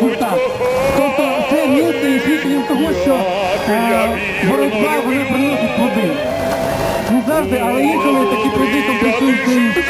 результат. Тобто це місце свідченням того, що е, боротьба вже приносить плоди. Не завжди, але інколи такі плоди працюють українців.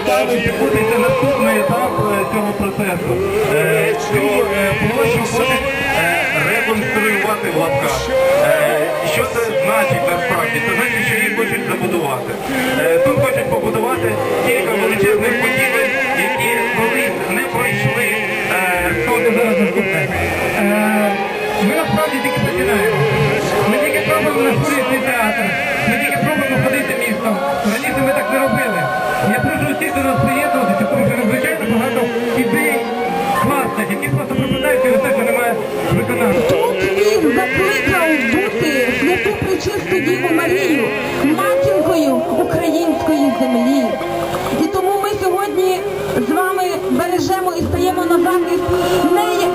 етап і буде наступний етап цього процесу. Е, Цю е, площу будуть е, реконструювати в лапках. Що це значить насправді? Це значить, що її хочуть забудувати. Тут хочуть побудувати кілька величезних будівель, які коли не пройшли. Хто зараз наступне? Ми насправді тільки починаємо. Ми тільки пробуємо створити театр. Ми тільки землі. І тому ми сьогодні з вами бережемо і стаємо на захист неї.